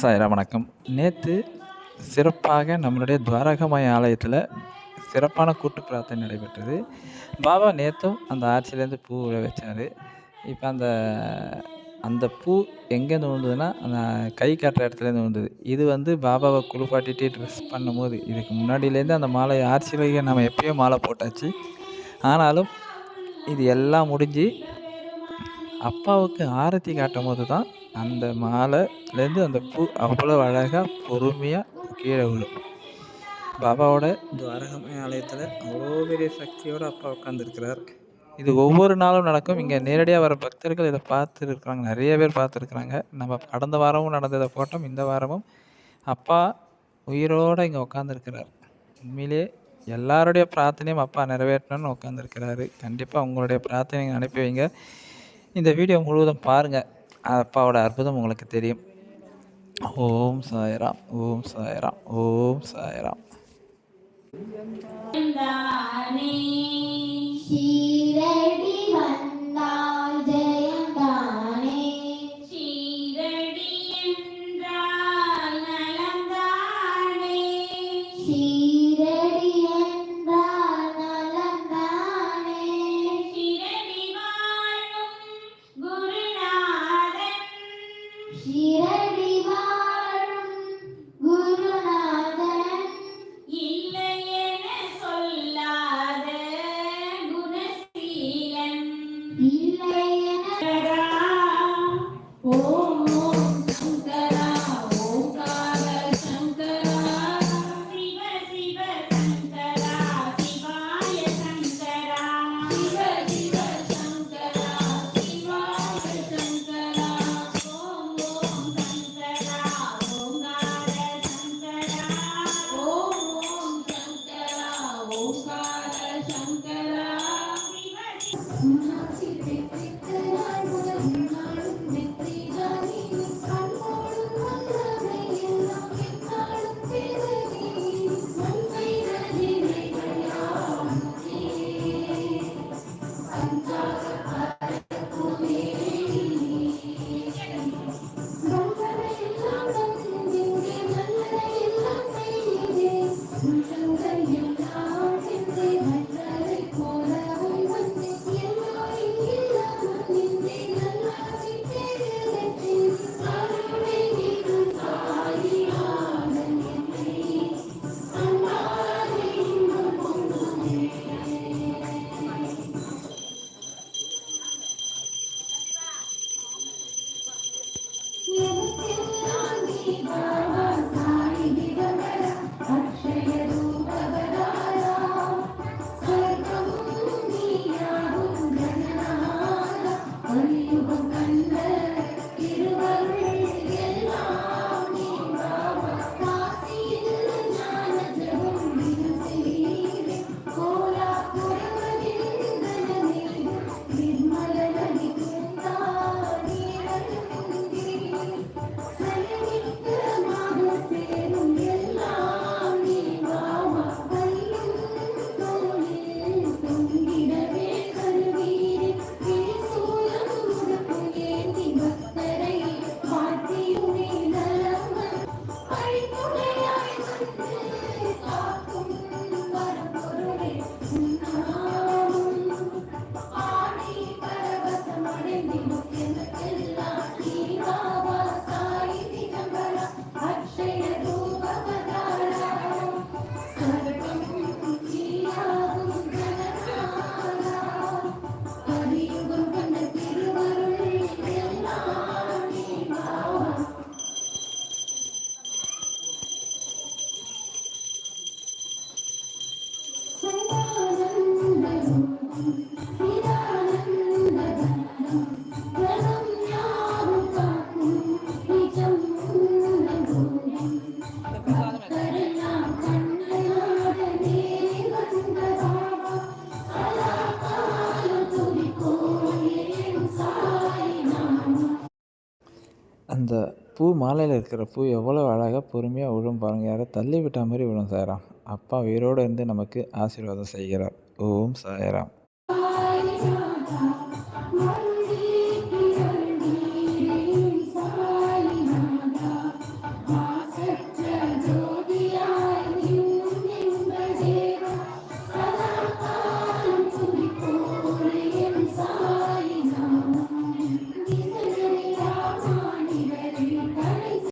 சாய்ரா வணக்கம். நேற்று சிறப்பாக நம்மளுடைய துவாரகமய ஆலயத்தில் சிறப்பான கூட்டு பிரார்த்தனை நடைபெற்றது. பாபா நேற்றும் அந்த ஆட்சியிலேருந்து பூ விழ வச்சார். இப்போ அந்த அந்த பூ எங்கேருந்து விழுந்ததுன்னா அந்த கை காட்டுற இடத்துலேருந்து விழுந்தது இது வந்து பாபாவை குளிப்பாட்டிட்டு ட்ரெஸ் பண்ணும்போது இதுக்கு முன்னாடியிலேருந்து அந்த மாலை ஆர்ச்சிலையே நம்ம எப்பயோ மாலை போட்டாச்சு. ஆனாலும் இது எல்லாம் முடிஞ்சு அப்பாவுக்கு ஆரத்தி காட்டும் போது தான் அந்த மாலைலேருந்து அந்த பூ அவ்வளோ அழகாக பொறுமையாக கீழே விழும். பாபாவோட துவாரகமய ஆலயத்தில் அவ்வளோ பெரிய சக்தியோடு அப்பா உட்காந்துருக்கிறார் இது ஒவ்வொரு நாளும் நடக்கும். இங்கே நேரடியாக வர பக்தர்கள் இதை பார்த்துருக்குறாங்க. நிறைய பேர் பார்த்துருக்குறாங்க. நம்ம கடந்த வாரமும் நடந்ததை போட்டோம். இந்த வாரமும் அப்பா உயிரோடு இங்கே உட்காந்துருக்கிறார் உண்மையிலே எல்லாருடைய பிரார்த்தனையும் அப்பா நிறைவேற்றணும்னு உட்காந்துருக்கிறாரு கண்டிப்பாக உங்களுடைய பிரார்த்தனை அனுப்பி வைங்க. இந்த வீடியோ முழுவதும் பாருங்கள் அப்பாவோட அற்புதம் உங்களுக்கு தெரியும். ஓம் சாய்ராம் ஓம் சாய்ராம் ஓம் சாய்ராம். ஷீரடி வந்தால் ஜெயந்தானே சீரடி என்றால் நலந்தானே Shirdi Sim. looking at any lucky number. அந்த பூ மாலையில் இருக்கிற பூ எவ்வளோ அழகாக பொறுமையாக விழும் பாருங்கள் யாரோ தள்ளி விட்ட மாதிரி விழும் சாய்ராம். அப்பா உயிரோடு இருந்து நமக்கு ஆசீர்வாதம் செய்கிறார். ஓம் சாயராம்.